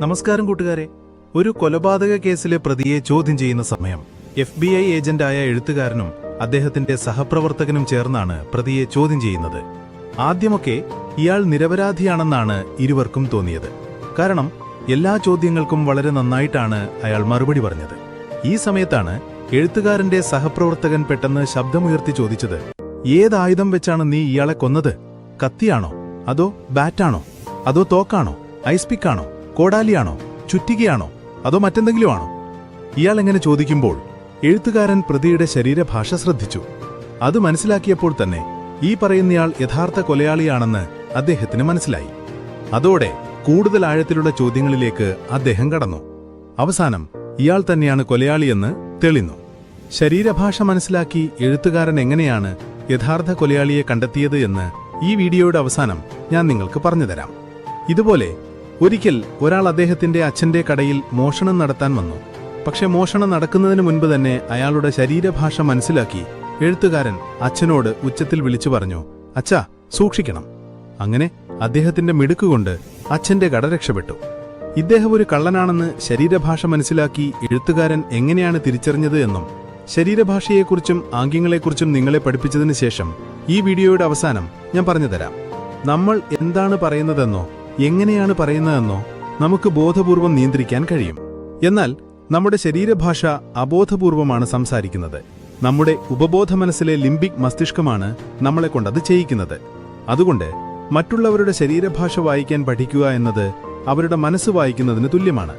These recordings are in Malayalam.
നമസ്കാരം കൂട്ടുകാരെ. ഒരു കൊലപാതക കേസിലെ പ്രതിയെ ചോദ്യം ചെയ്യുന്ന സമയം. എഫ് ബി ഐ ഏജന്റായ എഴുത്തുകാരനും അദ്ദേഹത്തിന്റെ സഹപ്രവർത്തകനും ചേർന്നാണ് പ്രതിയെ ചോദ്യം ചെയ്യുന്നത്. ആദ്യമൊക്കെ ഇയാൾ നിരപരാധിയാണെന്നാണ് ഇരുവർക്കും തോന്നിയത്. കാരണം എല്ലാ ചോദ്യങ്ങൾക്കും വളരെ നന്നായിട്ടാണ് അയാൾ മറുപടി പറഞ്ഞത്. ഈ സമയത്താണ് എഴുത്തുകാരന്റെ സഹപ്രവർത്തകൻ പെട്ടെന്ന് ശബ്ദമുയർത്തി ചോദിച്ചത് ഏതായുധം വെച്ചാണ് നീ ഇയാളെ കൊന്നത്? കത്തിയാണോ? അതോ ബാറ്റാണോ? അതോ തോക്കാണോ? ഐസ് പിക്കാണോ? കോടാലിയാണോ? ചുറ്റികയാണോ? അതോ മറ്റെന്തെങ്കിലും ആണോ ഇയാൾ എങ്ങനെ ചോദിക്കുമ്പോൾ എഴുത്തുകാരൻ പ്രതിയുടെ ശരീരഭാഷ ശ്രദ്ധിച്ചു. അത് മനസ്സിലാക്കിയപ്പോൾ തന്നെ ഈ പറയുന്നയാൾ യഥാർത്ഥ കൊലയാളിയാണെന്ന് അദ്ദേഹത്തിന് മനസ്സിലായി. അതോടെ കൂടുതൽ ആഴത്തിലുള്ള ചോദ്യങ്ങളിലേക്ക് അദ്ദേഹം കടന്നു. അവസാനം ഇയാൾ തന്നെയാണ് കൊലയാളിയെന്ന് തെളിഞ്ഞു ശരീരഭാഷ മനസ്സിലാക്കി എഴുത്തുകാരൻ എങ്ങനെയാണ് യഥാർത്ഥ കൊലയാളിയെ കണ്ടെത്തിയത് എന്ന് ഈ വീഡിയോയുടെ അവസാനം ഞാൻ നിങ്ങൾക്ക് പറഞ്ഞുതരാം ഇതുപോലെ ഒരിക്കൽ ഒരാൾ അദ്ദേഹത്തിന്റെ അച്ഛന്റെ കടയിൽ മോഷണം നടത്താൻ വന്നു. പക്ഷെ മോഷണം നടക്കുന്നതിന് മുൻപ് തന്നെ അയാളുടെ ശരീരഭാഷ മനസ്സിലാക്കി എഴുത്തുകാരൻ അച്ഛനോട് ഉച്ചത്തിൽ വിളിച്ചു പറഞ്ഞു അച്ഛാ സൂക്ഷിക്കണം. അങ്ങനെ അദ്ദേഹത്തിന്റെ മിടുക്കുകൊണ്ട് അച്ഛന്റെ കട രക്ഷപ്പെട്ടു. ഇദ്ദേഹം ഒരു കള്ളനാണെന്ന് ശരീരഭാഷ മനസ്സിലാക്കി എഴുത്തുകാരൻ എങ്ങനെയാണ് തിരിച്ചറിഞ്ഞത് എന്നും ശരീരഭാഷയെക്കുറിച്ചും ആംഗ്യങ്ങളെക്കുറിച്ചും നിങ്ങളെ പഠിപ്പിച്ചതിന് ശേഷം ഈ വീഡിയോയുടെ അവസാനം ഞാൻ പറഞ്ഞുതരാം. നമ്മൾ എന്താണ് പറയുന്നതെന്നോ എങ്ങനെയാണ് പറയുന്നതെന്നോ നമുക്ക് ബോധപൂർവം നിയന്ത്രിക്കാൻ കഴിയും. എന്നാൽ നമ്മുടെ ശരീരഭാഷ അബോധപൂർവമാണ് സംസാരിക്കുന്നത്. നമ്മുടെ ഉപബോധ മനസ്സിലെ ലിംബിക് മസ്തിഷ്കമാണ് നമ്മളെ കൊണ്ടത് ചെയ്യിക്കുന്നത്. അതുകൊണ്ട് മറ്റുള്ളവരുടെ ശരീരഭാഷ വായിക്കാൻ പഠിക്കുക എന്നത് അവരുടെ മനസ്സ് വായിക്കുന്നതിന് തുല്യമാണ്.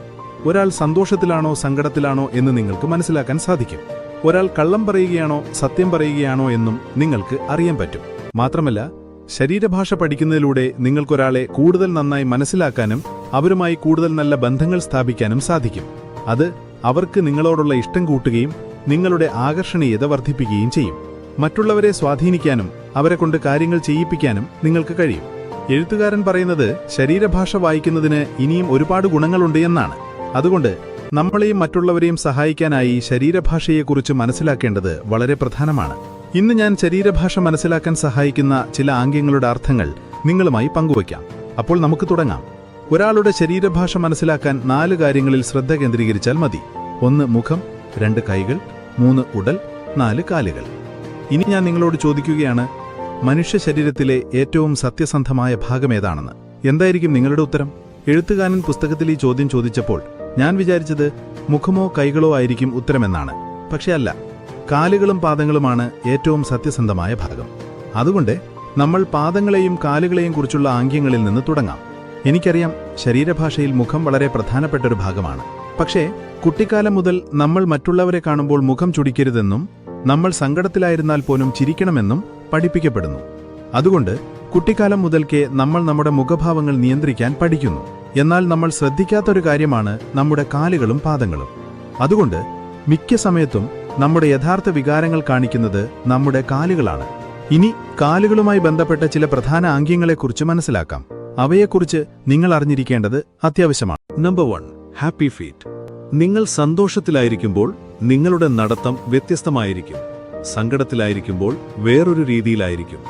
ഒരാൾ സന്തോഷത്തിലാണോ സങ്കടത്തിലാണോ എന്ന് നിങ്ങൾക്ക് മനസ്സിലാക്കാൻ സാധിക്കും. ഒരാൾ കള്ളം പറയുകയാണോ സത്യം പറയുകയാണോ എന്നും നിങ്ങൾക്ക് അറിയാൻ പറ്റും. മാത്രമല്ല ശരീരഭാഷ പഠിക്കുന്നതിലൂടെ നിങ്ങൾക്കൊരാളെ കൂടുതൽ നന്നായി മനസ്സിലാക്കാനും അവരുമായി കൂടുതൽ നല്ല ബന്ധങ്ങൾ സ്ഥാപിക്കാനും സാധിക്കും. അത് അവർക്ക് നിങ്ങളോടുള്ള ഇഷ്ടം കൂട്ടുകയും നിങ്ങളുടെ ആകർഷണീയത വർദ്ധിപ്പിക്കുകയും ചെയ്യും. മറ്റുള്ളവരെ സ്വാധീനിക്കാനും അവരെ കൊണ്ട് കാര്യങ്ങൾ ചെയ്യിപ്പിക്കാനും നിങ്ങൾക്ക് കഴിയും. എഴുത്തുകാരൻ പറയുന്നത് ശരീരഭാഷ വായിക്കുന്നതിന് ഇനിയും ഒരുപാട് ഗുണങ്ങളുണ്ട് എന്നാണ്. അതുകൊണ്ട് നമ്മളെയും മറ്റുള്ളവരെയും സഹായിക്കാനായി ശരീരഭാഷയെക്കുറിച്ച് മനസ്സിലാക്കേണ്ടത് വളരെ പ്രധാനമാണ്. ഇന്ന് ഞാൻ ശരീരഭാഷ മനസ്സിലാക്കാൻ സഹായിക്കുന്ന ചില ആംഗ്യങ്ങളുടെ അർത്ഥങ്ങൾ നിങ്ങളുമായി പങ്കുവയ്ക്കാം. അപ്പോൾ നമുക്ക് തുടങ്ങാം. ഒരാളുടെ ശരീരഭാഷ മനസ്സിലാക്കാൻ നാല് കാര്യങ്ങളിൽ ശ്രദ്ധ കേന്ദ്രീകരിച്ചാൽ മതി. ഒന്ന് മുഖം രണ്ട് കൈകൾ മൂന്ന് ഉടൽ നാല് കാലുകൾ. ഇനി ഞാൻ നിങ്ങളോട് ചോദിക്കുകയാണ് മനുഷ്യ ശരീരത്തിലെ ഏറ്റവും സത്യസന്ധമായ ഭാഗം ഏതാണെന്ന്? എന്തായിരിക്കും നിങ്ങളുടെ ഉത്തരം? എഴുത്തുകാരൻ പുസ്തകത്തിൽ ഈ ചോദ്യം ചോദിച്ചപ്പോൾ ഞാൻ വിചാരിച്ചത് മുഖമോ കൈകളോ ആയിരിക്കും ഉത്തരമെന്നാണ്. പക്ഷേ അല്ല. കാലുകളും പാദങ്ങളുമാണ് ഏറ്റവും സത്യസന്ധമായ ഭാഗം. അതുകൊണ്ട് നമ്മൾ പാദങ്ങളെയും കാലുകളെയും കുറിച്ചുള്ള ആംഗ്യങ്ങളിൽ നിന്ന് തുടങ്ങാം. എനിക്കറിയാം ശരീരഭാഷയിൽ മുഖം വളരെ പ്രധാനപ്പെട്ട ഒരു ഭാഗമാണ്. പക്ഷേ കുട്ടിക്കാലം മുതൽ നമ്മൾ മറ്റുള്ളവരെ കാണുമ്പോൾ മുഖം ചുടിക്കരുതെന്നും നമ്മൾ സങ്കടത്തിലായിരുന്നാൽ പോലും ചിരിക്കണമെന്നും പഠിപ്പിക്കപ്പെടുന്നു. അതുകൊണ്ട് കുട്ടിക്കാലം മുതൽക്കേ നമ്മൾ നമ്മുടെ മുഖഭാവങ്ങൾ നിയന്ത്രിക്കാൻ പഠിക്കുന്നു. എന്നാൽ നമ്മൾ ശ്രദ്ധിക്കാത്തൊരു കാര്യമാണ് നമ്മുടെ കാലുകളും പാദങ്ങളും. അതുകൊണ്ട് മിക്ക സമയത്തും നമ്മുടെ യഥാർത്ഥ വികാരങ്ങൾ കാണിക്കുന്നത് നമ്മുടെ കാലുകളാണ്. ഇനി കാലുകളുമായി ബന്ധപ്പെട്ട ചില പ്രധാന ആംഗ്യങ്ങളെക്കുറിച്ച് മനസ്സിലാക്കാം. അവയെക്കുറിച്ച് നിങ്ങൾ അറിഞ്ഞിരിക്കേണ്ടത് അത്യാവശ്യമാണ്. നമ്പർ വൺ ഹാപ്പി ഫീറ്റ് നിങ്ങൾ സന്തോഷത്തിലായിരിക്കുമ്പോൾ നിങ്ങളുടെ നടത്തം വ്യത്യസ്തമായിരിക്കും. സങ്കടത്തിലായിരിക്കുമ്പോൾ വേറൊരു രീതിയിലായിരിക്കും.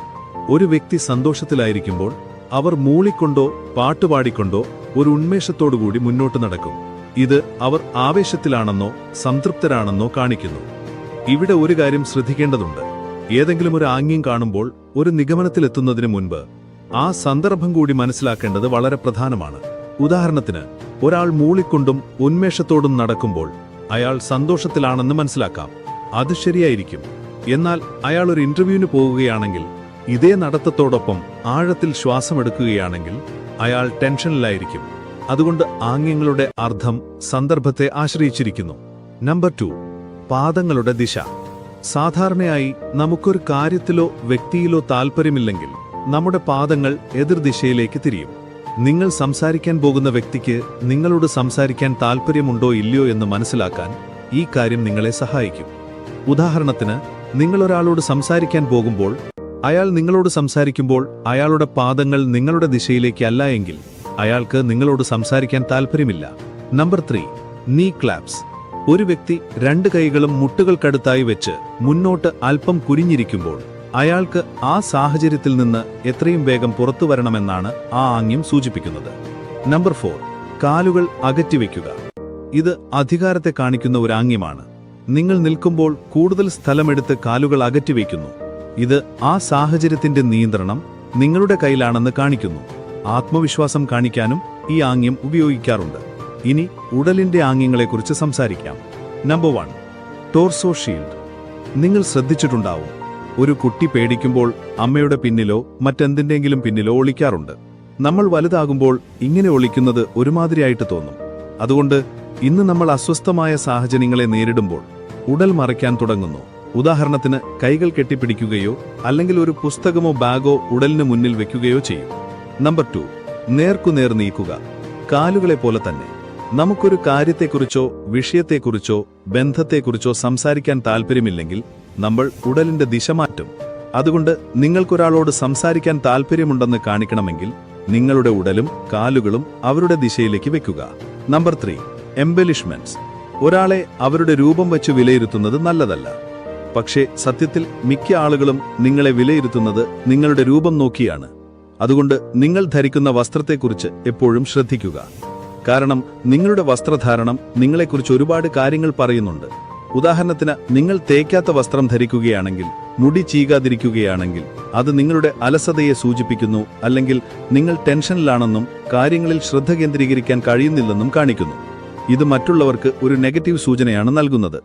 ഒരു വ്യക്തി സന്തോഷത്തിലായിരിക്കുമ്പോൾ അവർ മൂളിക്കൊണ്ടോ പാട്ടുപാടിക്കൊണ്ടോ ഒരു ഉന്മേഷത്തോടുകൂടി മുന്നോട്ട് നടക്കും. ഇത് അവർ ആവേശത്തിലാണെന്നോ സംതൃപ്തരാണെന്നോ കാണിക്കുന്നു. ഇവിടെ ഒരു കാര്യം ശ്രദ്ധിക്കേണ്ടതുണ്ട്. ഏതെങ്കിലും ഒരു ആംഗ്യം കാണുമ്പോൾ ഒരു നിഗമനത്തിലെത്തുന്നതിന് മുൻപ് ആ സന്ദർഭം കൂടി മനസ്സിലാക്കേണ്ടത് വളരെ പ്രധാനമാണ്. ഉദാഹരണത്തിന് ഒരാൾ മൂളിക്കൊണ്ടും ഉന്മേഷത്തോടും നടക്കുമ്പോൾ അയാൾ സന്തോഷത്തിലാണെന്ന് മനസ്സിലാക്കാം. അത് ശരിയായിരിക്കും. എന്നാൽ അയാൾ ഒരു ഇന്റർവ്യൂവിന് പോകുകയാണെങ്കിൽ ഇതേ നടത്തത്തോടൊപ്പം ആഴത്തിൽ ശ്വാസമെടുക്കുകയാണെങ്കിൽ അയാൾ ടെൻഷനിലായിരിക്കും. അതുകൊണ്ട് ആംഗ്യങ്ങളുടെ അർത്ഥം സന്ദർഭത്തെ ആശ്രയിച്ചിരിക്കുന്നു. Number two. പാദങ്ങളുടെ ദിശ. സാധാരണയായി നമുക്കൊരു കാര്യത്തിലോ വ്യക്തിയിലോ താൽപ്പര്യമില്ലെങ്കിൽ നമ്മുടെ പാദങ്ങൾ എതിർദിശയിലേക്ക് തിരിയും. നിങ്ങൾ സംസാരിക്കാൻ പോകുന്ന വ്യക്തിക്ക് നിങ്ങളോട് സംസാരിക്കാൻ താൽപ്പര്യമുണ്ടോ ഇല്ലയോ എന്ന് മനസ്സിലാക്കാൻ ഈ കാര്യം നിങ്ങളെ സഹായിക്കും. ഉദാഹരണത്തിന് നിങ്ങളൊരാളോട് സംസാരിക്കാൻ പോകുമ്പോൾ അയാൾ നിങ്ങളോട് സംസാരിക്കുമ്പോൾ അയാളുടെ പാദങ്ങൾ നിങ്ങളുടെ ദിശയിലേക്ക് അല്ല എങ്കിൽ അയാൾക്ക് നിങ്ങളോട് സംസാരിക്കാൻ താൽപ്പര്യമില്ല. Number three knee claps. ഒരു വ്യക്തി രണ്ട് കൈകളും മുട്ടുകൾക്കടുത്തായി വെച്ച് മുന്നോട്ട് അല്പം കുരിഞ്ഞിരിക്കുമ്പോൾ അയാൾക്ക് ആ സാഹചര്യത്തിൽ നിന്ന് എത്രയും വേഗം പുറത്തു വരണമെന്നാണ് ആ ആംഗ്യം സൂചിപ്പിക്കുന്നത്. നമ്പർ ഫോർ കാലുകൾ അകറ്റിവെക്കുക ഇത് അധികാരത്തെ കാണിക്കുന്ന ഒരു ആംഗ്യമാണ്. നിങ്ങൾ നിൽക്കുമ്പോൾ കൂടുതൽ സ്ഥലമെടുത്ത് കാലുകൾ അകറ്റിവെക്കുന്നു ഇത് ആ സാഹചര്യത്തിന്റെ നിയന്ത്രണം നിങ്ങളുടെ കയ്യിലാണെന്ന് കാണിക്കുന്നു. ആത്മവിശ്വാസം കാണിക്കാനും ഈ ആംഗ്യം ഉപയോഗിക്കാറുണ്ട്. ഇനി ഉടലിന്റെ ആംഗ്യങ്ങളെക്കുറിച്ച് സംസാരിക്കാം. നമ്പർ വൺ ടോർസോ ഷീൽഡ് നിങ്ങൾ ശ്രദ്ധിച്ചിട്ടുണ്ടാവും ഒരു കുട്ടി പേടിക്കുമ്പോൾ അമ്മയുടെ പിന്നിലോ മറ്റെന്തിന്റെങ്കിലും പിന്നിലോ ഒളിക്കാറുണ്ട്. നമ്മൾ വലുതാകുമ്പോൾ ഇങ്ങനെ ഒളിക്കുന്നത് ഒരുമാതിരിയായിട്ട് തോന്നും. അതുകൊണ്ട് ഇന്ന് നമ്മൾ അസ്വസ്ഥമായ സാഹചര്യങ്ങളെ നേരിടുമ്പോൾ ഉടൽ മറയ്ക്കാൻ തുടങ്ങുന്നു. ഉദാഹരണത്തിന് കൈകൾ കെട്ടിപ്പിടിക്കുകയോ അല്ലെങ്കിൽ ഒരു പുസ്തകമോ ബാഗോ ഉടലിന് മുന്നിൽ വെക്കുകയോ ചെയ്യും. നമ്പർ ടു നേർക്കുനേർ നീക്കുക. കാലുകളെ പോലെ തന്നെ. നമുക്കൊരു കാര്യത്തെക്കുറിച്ചോ വിഷയത്തെക്കുറിച്ചോ ബന്ധത്തെക്കുറിച്ചോ സംസാരിക്കാൻ താൽപ്പര്യമില്ലെങ്കിൽ നമ്മൾ ഉടലിന്റെ ദിശ മാറ്റും. അതുകൊണ്ട് നിങ്ങൾക്കൊരാളോട് സംസാരിക്കാൻ താൽപ്പര്യമുണ്ടെന്ന് കാണിക്കണമെങ്കിൽ നിങ്ങളുടെ ഉടലും കാലുകളും അവരുടെ ദിശയിലേക്ക് വെക്കുക. നമ്പർ ത്രീ എംബലിഷ്മെന്റ്സ് ഒരാളെ അവരുടെ രൂപം വെച്ച് വിലയിരുത്തുന്നത് നല്ലതല്ല. പക്ഷേ സത്യത്തിൽ മിക്ക ആളുകളും നിങ്ങളെ വിലയിരുത്തുന്നത് നിങ്ങളുടെ രൂപം നോക്കിയാണ്. അതുകൊണ്ട് നിങ്ങൾ ധരിക്കുന്ന വസ്ത്രത്തെക്കുറിച്ച് എപ്പോഴും ശ്രദ്ധിക്കുക. കാരണം നിങ്ങളുടെ വസ്ത്രധാരണം നിങ്ങളെക്കുറിച്ച് ഒരുപാട് കാര്യങ്ങൾ പറയുന്നുണ്ട്. ഉദാഹരണത്തിന് നിങ്ങൾ തേക്കാത്ത വസ്ത്രം ധരിക്കുകയാണെങ്കിൽ മുടി ചീകാതിരിക്കുകയാണെങ്കിൽ അത് നിങ്ങളുടെ അലസതയെ സൂചിപ്പിക്കുന്നു അല്ലെങ്കിൽ നിങ്ങൾ ടെൻഷനിലാണെന്നും കാര്യങ്ങളിൽ ശ്രദ്ധ കേന്ദ്രീകരിക്കാൻ കഴിയുന്നില്ലെന്നും കാണിക്കുന്നു. ഇത് മറ്റുള്ളവർക്ക് ഒരു നെഗറ്റീവ് സൂചനയാണ് നൽകുന്നത്.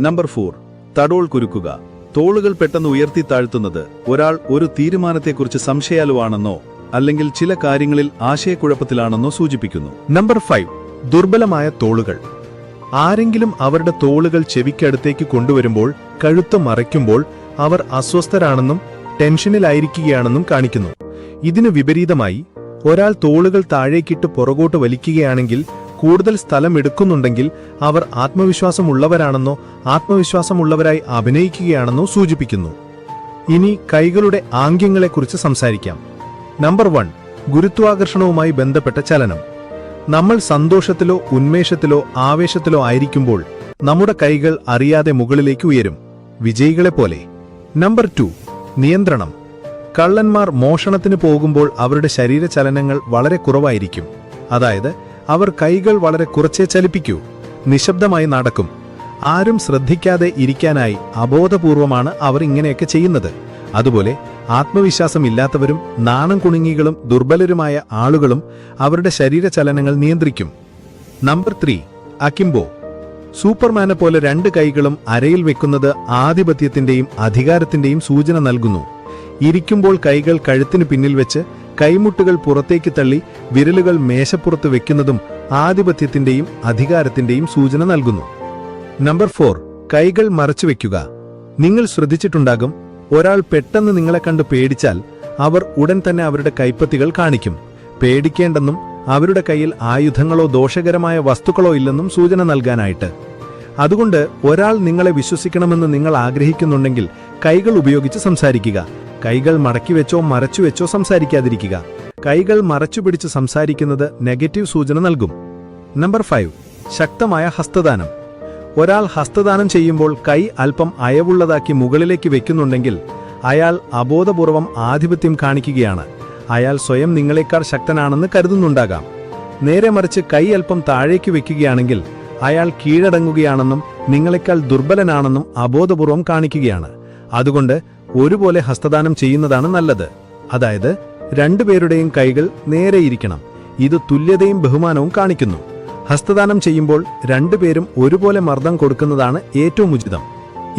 നമ്പർ ഫോർ തടോൾ കുരുക്കുക. തോളുകൾ പെട്ടെന്ന് ഉയർത്തി താഴ്ത്തുന്നത് ഒരാൾ ഒരു തീരുമാനത്തെക്കുറിച്ച് സംശയാലുവാണെന്നോ അല്ലെങ്കിൽ ചില കാര്യങ്ങളിൽ ആശയക്കുഴപ്പത്തിലാണെന്നോ സൂചിപ്പിക്കുന്നു. നമ്പർ ഫൈവ് ദുർബലമായ തോളുകൾ. ആരെങ്കിലും അവരുടെ തോളുകൾ ചെവിക്കടുത്തേക്ക് കൊണ്ടുവരുമ്പോൾ കഴുത്ത് മറയ്ക്കുമ്പോൾ അവർ അസ്വസ്ഥരാണെന്നും ടെൻഷനിലായിരിക്കുകയാണെന്നും കാണിക്കുന്നു. ഇതിനു വിപരീതമായി ഒരാൾ തോളുകൾ താഴേക്കിട്ട് പുറകോട്ട് വലിക്കുകയാണെങ്കിൽ കൂടുതൽ സ്ഥലം എടുക്കുന്നുണ്ടെങ്കിൽ അവർ ആത്മവിശ്വാസമുള്ളവരാണെന്നോ ആത്മവിശ്വാസമുള്ളവരായി അഭിനയിക്കുകയാണെന്നോ സൂചിപ്പിക്കുന്നു. ഇനി കൈകളുടെ ആംഗ്യങ്ങളെക്കുറിച്ച് സംസാരിക്കാം. നമ്പർ വൺ ഗുരുത്വാകർഷണവുമായി ബന്ധപ്പെട്ട ചലനം. നമ്മൾ സന്തോഷത്തിലോ ഉന്മേഷത്തിലോ ആവേശത്തിലോ ആയിരിക്കുമ്പോൾ നമ്മുടെ കൈകൾ അറിയാതെ മുകളിലേക്ക് ഉയരും. വിജയികളെ പോലെ. നമ്പർ ടു നിയന്ത്രണം. കള്ളന്മാർ മോഷണത്തിന് പോകുമ്പോൾ അവരുടെ ശരീര ചലനങ്ങൾ വളരെ കുറവായിരിക്കും. അതായത് അവർ കൈകൾ വളരെ കുറച്ചേ ചലിപ്പിക്കൂ. നിശബ്ദമായി നടക്കും. ആരും ശ്രദ്ധിക്കാതെ ഇരിക്കാനായി അബോധപൂർവമാണ് അവർ ഇങ്ങനെയൊക്കെ ചെയ്യുന്നത്. അതുപോലെ ആത്മവിശ്വാസമില്ലാത്തവരും നാണം കുണുങ്ങികളും ദുർബലരുമായ ആളുകളും അവരുടെ ശരീരചലനങ്ങൾ നിയന്ത്രിക്കും. നമ്പർ ത്രീ അക്കിംബോ സൂപ്പർമാനെ പോലെ രണ്ട് കൈകളും അരയിൽ വെക്കുന്നത് ആധിപത്യത്തിന്റെയും അധികാരത്തിന്റെയും സൂചന നൽകുന്നു. ഇരിക്കുമ്പോൾ കൈകൾ കഴുത്തിന് പിന്നിൽ വെച്ച് കൈമുട്ടുകൾ പുറത്തേക്ക് തള്ളി വിരലുകൾ മേശപ്പുറത്ത് വെക്കുന്നതും ആധിപത്യത്തിന്റെയും അധികാരത്തിന്റെയും സൂചന നൽകുന്നു. നമ്പർ ഫോർ കൈകൾ മറച്ചു വെക്കുക. നിങ്ങൾ ശ്രദ്ധിച്ചിട്ടുണ്ടാകും ഒരാൾ പെട്ടെന്ന് നിങ്ങളെ കണ്ട് പേടിച്ചാൽ അവർ ഉടൻ തന്നെ അവരുടെ കൈപ്പത്തികൾ കാണിക്കും. പേടിക്കേണ്ടെന്നും അവരുടെ കയ്യിൽ ആയുധങ്ങളോ ദോഷകരമായ വസ്തുക്കളോ ഇല്ലെന്നും സൂചന നൽകാനായിട്ട്. അതുകൊണ്ട് ഒരാൾ നിങ്ങളെ വിശ്വസിക്കണമെന്ന് നിങ്ങൾ ആഗ്രഹിക്കുന്നുണ്ടെങ്കിൽ കൈകൾ ഉപയോഗിച്ച് സംസാരിക്കുക. കൈകൾ മടക്കി വെച്ചോ മറച്ചു വെച്ചോ സംസാരിക്കാതിരിക്കുക. കൈകൾ മറച്ചു പിടിച്ച് സംസാരിക്കുന്നത് നെഗറ്റീവ് സൂചന നൽകും. Number five. ശക്തമായ ഹസ്തദാനം. ഒരാൾ ഹസ്തദാനം ചെയ്യുമ്പോൾ കൈ അല്പം അയവുള്ളതാക്കി മുകളിലേക്ക് വെക്കുന്നുണ്ടെങ്കിൽ അയാൾ അബോധപൂർവം ആധിപത്യം കാണിക്കുകയാണ്. അയാൾ സ്വയം നിങ്ങളെക്കാൾ ശക്തനാണെന്ന് കരുതുന്നുണ്ടാകാം. നേരെ മറിച്ച് കൈ അല്പം താഴേക്ക് വെക്കുകയാണെങ്കിൽ അയാൾ കീഴടങ്ങുകയാണെന്നും നിങ്ങളെക്കാൾ ദുർബലനാണെന്നും അബോധപൂർവം കാണിക്കുകയാണ്. അതുകൊണ്ട് ഒരുപോലെ ഹസ്തദാനം ചെയ്യുന്നതാണ് നല്ലത്. അതായത് രണ്ടുപേരുടെയും കൈകൾ നേരെയിരിക്കണം ഇത് തുല്യതയും ബഹുമാനവും കാണിക്കുന്നു. ഹസ്തദാനം ചെയ്യുമ്പോൾ രണ്ടുപേരും ഒരുപോലെ മർദ്ദം കൊടുക്കുന്നതാണ് ഏറ്റവും ഉചിതം.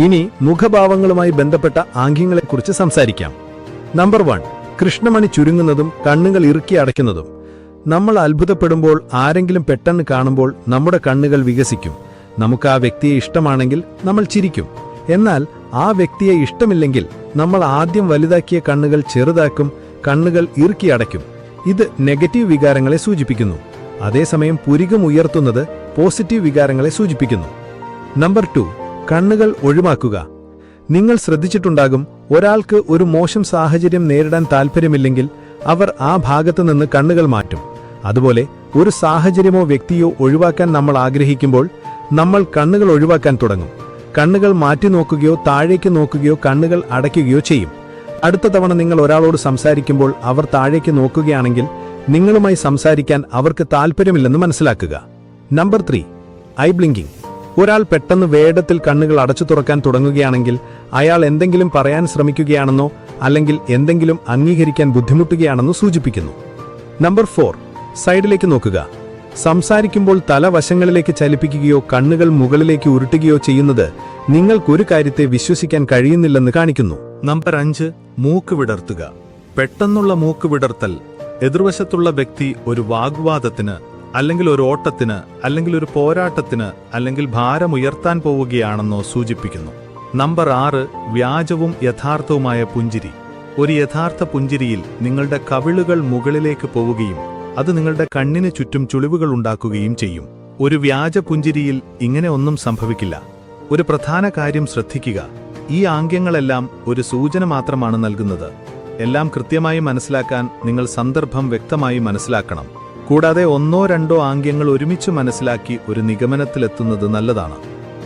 ഇനി മുഖഭാവങ്ങളുമായി ബന്ധപ്പെട്ട ആംഗ്യങ്ങളെക്കുറിച്ച് സംസാരിക്കാം. നമ്പർ വൺ കൃഷ്ണമണി ചുരുങ്ങുന്നതും കണ്ണുകൾ ഇറുക്കി അടയ്ക്കുന്നതും. നമ്മൾ അത്ഭുതപ്പെടുമ്പോൾ ആരെങ്കിലും പെട്ടെന്ന് കാണുമ്പോൾ നമ്മുടെ കണ്ണുകൾ വികസിക്കും. നമുക്ക് ആ വ്യക്തിയെ ഇഷ്ടമാണെങ്കിൽ നമ്മൾ ചിരിക്കും. എന്നാൽ ആ വ്യക്തിയെ ഇഷ്ടമില്ലെങ്കിൽ നമ്മൾ ആദ്യം വലുതാക്കിയ കണ്ണുകൾ ചെറുതാക്കും കണ്ണുകൾ ഇറുക്കി അടയ്ക്കും. ഇത് നെഗറ്റീവ് വികാരങ്ങളെ സൂചിപ്പിക്കുന്നു. അതേസമയം പുരികം ഉയർത്തുന്നത് പോസിറ്റീവ് വികാരങ്ങളെ സൂചിപ്പിക്കുന്നു. നമ്പർ ടു കണ്ണുകൾ ഒഴിവാക്കുക. നിങ്ങൾ ശ്രദ്ധിച്ചിട്ടുണ്ടാകും ഒരാൾക്ക് ഒരു മോശം സാഹചര്യം നേരിടാൻ താൽപ്പര്യമില്ലെങ്കിൽ അവർ ആ ഭാഗത്തു നിന്ന് കണ്ണുകൾ മാറ്റും. അതുപോലെ ഒരു സാഹചര്യമോ വ്യക്തിയോ ഒഴിവാക്കാൻ നമ്മൾ ആഗ്രഹിക്കുമ്പോൾ നമ്മൾ കണ്ണുകൾ ഒഴിവാക്കാൻ തുടങ്ങും. കണ്ണുകൾ മാറ്റി നോക്കുകയോ താഴേക്ക് നോക്കുകയോ കണ്ണുകൾ അടയ്ക്കുകയോ ചെയ്യും. അടുത്ത തവണ നിങ്ങൾ ഒരാളോട് സംസാരിക്കുമ്പോൾ അവർ താഴേക്ക് നോക്കുകയാണെങ്കിൽ നിങ്ങളുമായി സംസാരിക്കാൻ അവർക്ക് താൽപ്പര്യമില്ലെന്ന് മനസ്സിലാക്കുക. നമ്പർ ത്രീ ഐ ബ്ലിങ്കിംഗ് ഒരാൾ പെട്ടെന്ന് വേഗത്തിൽ കണ്ണുകൾ അടച്ചു തുറക്കാൻ തുടങ്ങുകയാണെങ്കിൽ അയാൾ എന്തെങ്കിലും പറയാൻ ശ്രമിക്കുകയാണെന്നോ അല്ലെങ്കിൽ എന്തെങ്കിലും അംഗീകരിക്കാൻ ബുദ്ധിമുട്ടുകയാണെന്നോ സൂചിപ്പിക്കുന്നു. നമ്പർ ഫോർ സൈഡിലേക്ക് നോക്കുക. സംസാരിക്കുമ്പോൾ തല വശങ്ങളിലേക്ക് ചലിപ്പിക്കുകയോ കണ്ണുകൾ മുകളിലേക്ക് ഉരുട്ടുകയോ ചെയ്യുന്നത് നിങ്ങൾക്കൊരു കാര്യത്തെ വിശ്വസിക്കാൻ കഴിയുന്നില്ലെന്ന് കാണിക്കുന്നു. നമ്പർ അഞ്ച് മൂക്ക് വിടർത്തുക. പെട്ടെന്നുള്ള മൂക്ക് വിടർത്തൽ എതിർവശത്തുള്ള വ്യക്തി ഒരു വാഗ്വാദത്തിന് അല്ലെങ്കിൽ ഒരു ഓട്ടത്തിന് അല്ലെങ്കിൽ ഒരു പോരാട്ടത്തിന് അല്ലെങ്കിൽ ഭാരമുയർത്താൻ പോവുകയാണെന്നോ സൂചിപ്പിക്കുന്നു. നമ്പർ ആറ് വ്യാജവും യഥാർത്ഥവുമായ പുഞ്ചിരി. ഒരു യഥാർത്ഥ പുഞ്ചിരിയിൽ നിങ്ങളുടെ കവിളുകൾ മുകളിലേക്ക് പോവുകയും അത് നിങ്ങളുടെ കണ്ണിന് ചുറ്റും ചുളിവുകൾ ഉണ്ടാക്കുകയും ചെയ്യും. ഒരു വ്യാജ പുഞ്ചിരിയിൽ ഇങ്ങനെ ഒന്നും സംഭവിക്കില്ല. ഒരു പ്രധാന കാര്യം ശ്രദ്ധിക്കുക. ഈ ആംഗ്യങ്ങളെല്ലാം ഒരു സൂചന മാത്രമാണ് നൽകുന്നത്. എല്ലാം കൃത്യമായി മനസ്സിലാക്കാൻ നിങ്ങൾ സന്ദർഭം വ്യക്തമായി മനസ്സിലാക്കണം. കൂടാതെ ഒന്നോ രണ്ടോ ആംഗ്യങ്ങൾ ഒരുമിച്ച് മനസ്സിലാക്കി ഒരു നിഗമനത്തിലെത്തുന്നത് നല്ലതാണ്.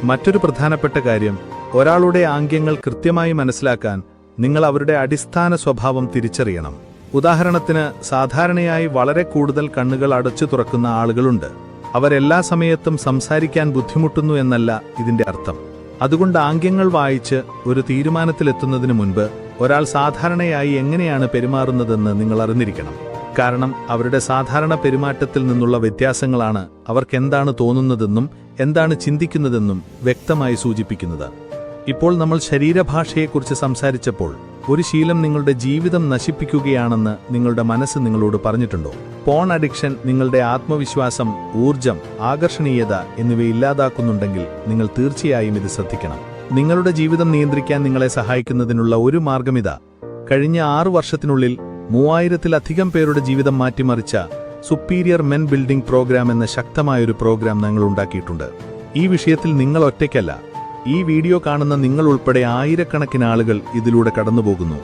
മറ്റൊരു പ്രധാനപ്പെട്ട കാര്യം ഒരാളുടെ ആംഗ്യങ്ങൾ കൃത്യമായി മനസ്സിലാക്കാൻ നിങ്ങൾ അവരുടെ അടിസ്ഥാന സ്വഭാവം തിരിച്ചറിയണം. ഉദാഹരണത്തിന് സാധാരണയായി വളരെ കൂടുതൽ കണ്ണുകൾ അടച്ചു തുറക്കുന്ന ആളുകളുണ്ട്. അവരെല്ലാ സമയത്തും സംസാരിക്കാൻ ബുദ്ധിമുട്ടുന്നു എന്നല്ല ഇതിന്റെ അർത്ഥം. അതുകൊണ്ട് ആംഗ്യങ്ങൾ വായിച്ച് ഒരു തീരുമാനത്തിലെത്തുന്നതിന് മുൻപ് ഒരാൾ സാധാരണയായി എങ്ങനെയാണ് പെരുമാറുന്നതെന്ന് നിങ്ങൾ അറിഞ്ഞിരിക്കണം. കാരണം അവരുടെ സാധാരണ പെരുമാറ്റത്തിൽ നിന്നുള്ള വ്യത്യാസങ്ങളാണ് അവർക്ക് എന്താണ് തോന്നുന്നതെന്നും എന്താണ് ചിന്തിക്കുന്നതെന്നും വ്യക്തമായി സൂചിപ്പിക്കുന്നത്. ഇപ്പോൾ നമ്മൾ ശരീരഭാഷയെക്കുറിച്ച് സംസാരിച്ചപ്പോൾ ഒരു ശീലം നിങ്ങളുടെ ജീവിതം നശിപ്പിക്കുകയാണെന്ന് നിങ്ങളുടെ മനസ്സ് നിങ്ങളോട് പറഞ്ഞിട്ടുണ്ടോ? പോൺ അഡിക്ഷൻ നിങ്ങളുടെ ആത്മവിശ്വാസം ഊർജം ആകർഷണീയത എന്നിവ ഇല്ലാതാക്കുന്നുണ്ടെങ്കിൽ നിങ്ങൾ തീർച്ചയായും ഇത് ശ്രദ്ധിക്കണം. നിങ്ങളുടെ ജീവിതം നിയന്ത്രിക്കാൻ നിങ്ങളെ സഹായിക്കുന്നതിനുള്ള ഒരു മാർഗമിതാ. കഴിഞ്ഞ ആറു വർഷത്തിനുള്ളിൽ മൂവായിരത്തിലധികം പേരുടെ ജീവിതം മാറ്റിമറിച്ച സുപ്പീരിയർ മെൻ ബിൽഡിംഗ് പ്രോഗ്രാം എന്ന ശക്തമായൊരു പ്രോഗ്രാം ഞങ്ങൾ ഉണ്ടാക്കിയിട്ടുണ്ട്. ഈ വിഷയത്തിൽ നിങ്ങൾ ഒറ്റയ്ക്കല്ല. ഈ വീഡിയോ കാണുന്ന നിങ്ങൾ ഉൾപ്പെടെ ആയിരക്കണക്കിന് ആളുകൾ ഇതിലൂടെ കടന്നുപോകുന്നു.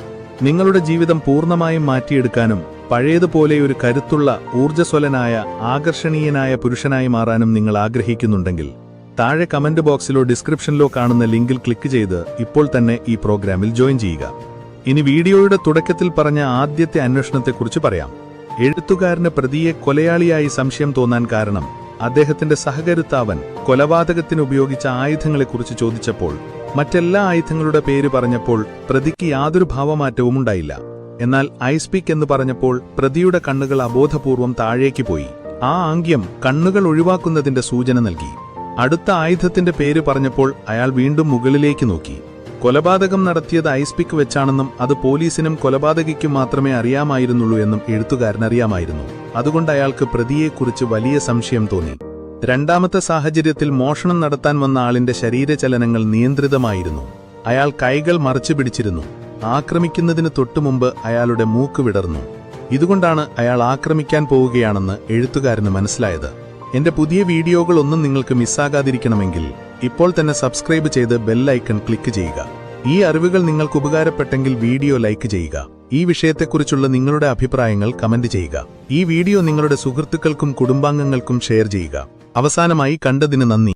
നിങ്ങളുടെ ജീവിതം പൂർണമായും മാറ്റിയെടുക്കാനും പഴയതുപോലെ ഒരു കരുത്തുള്ള ഊർജസ്വലനായ ആകർഷണീയനായ പുരുഷനായി മാറാനും നിങ്ങൾ ആഗ്രഹിക്കുന്നുണ്ടെങ്കിൽ താഴെ കമന്റ് ബോക്സിലോ ഡിസ്ക്രിപ്ഷനിലോ കാണുന്ന ലിങ്കിൽ ക്ലിക്ക് ചെയ്ത് ഇപ്പോൾ തന്നെ ഈ പ്രോഗ്രാമിൽ ജോയിൻ ചെയ്യുക. ഇനി വീഡിയോയുടെ തുടക്കത്തിൽ പറഞ്ഞ ആദ്യത്തെ അന്വേഷണത്തെക്കുറിച്ച് പറയാം. എഴുത്തുകാരന് പ്രതിയെ കൊലയാളിയായി സംശയം തോന്നാൻ കാരണം അദ്ദേഹത്തിന്റെ സഹകരുത്താവൻ കൊലപാതകത്തിന് ഉപയോഗിച്ച ആയുധങ്ങളെക്കുറിച്ച് ചോദിച്ചപ്പോൾ മറ്റെല്ലാ ആയുധങ്ങളുടെ പേര് പറഞ്ഞപ്പോൾ പ്രതിക്ക് യാതൊരു ഭാവമാറ്റവും ഉണ്ടായില്ല. എന്നാൽ ഐസ്പീക്ക് എന്ന് പറഞ്ഞപ്പോൾ പ്രതിയുടെ കണ്ണുകൾ അബോധപൂർവം താഴേക്ക് പോയി. ആ ആംഗ്യം കണ്ണുകൾ ഒഴിവാക്കുന്നതിന്റെ സൂചന നൽകി. അടുത്ത ആയുധത്തിന്റെ പേര് പറഞ്ഞപ്പോൾ അയാൾ വീണ്ടും മുകളിലേക്ക് നോക്കി. കൊലപാതകം നടത്തിയത് ഐസ്പിക്ക് വെച്ചാണെന്നും അത് പോലീസിനും കൊലപാതകയ്ക്കും മാത്രമേ അറിയാമായിരുന്നുള്ളൂ എന്നും എഴുത്തുകാരൻ അറിയാമായിരുന്നു അതുകൊണ്ട് അയാൾക്ക് പ്രതിയെക്കുറിച്ച് വലിയ സംശയം തോന്നി. രണ്ടാമത്തെ സാഹചര്യത്തിൽ മോഷണം നടത്താൻ വന്ന ആളിന്റെ ശരീരചലനങ്ങൾ നിയന്ത്രിതമായിരുന്നു. അയാൾ കൈകൾ മറച്ചു പിടിച്ചിരുന്നു. ആക്രമിക്കുന്നതിന് തൊട്ടുമുമ്പ് അയാളുടെ മൂക്ക് വിടർന്നു. ഇതുകൊണ്ടാണ് അയാൾ ആക്രമിക്കാൻ പോവുകയാണെന്ന് എഴുത്തുകാരന് മനസ്സിലായത്. എന്റെ പുതിയ വീഡിയോകളൊന്നും നിങ്ങൾക്ക് മിസ്സാകാതിരിക്കണമെങ്കിൽ ഇപ്പോൾ തന്നെ സബ്സ്ക്രൈബ് ചെയ്ത് ബെല്ലൈക്കൺ ക്ലിക്ക് ചെയ്യുക. ഈ അറിവുകൾ നിങ്ങൾക്ക് ഉപകാരപ്പെട്ടെങ്കിൽ വീഡിയോ ലൈക്ക് ചെയ്യുക. ഈ വിഷയത്തെക്കുറിച്ചുള്ള നിങ്ങളുടെ അഭിപ്രായങ്ങൾ കമന്റ് ചെയ്യുക. ഈ വീഡിയോ നിങ്ങളുടെ സുഹൃത്തുക്കൾക്കും കുടുംബാംഗങ്ങൾക്കും ഷെയർ ചെയ്യുക. അവസാനമായി കണ്ടതിന് നന്ദി.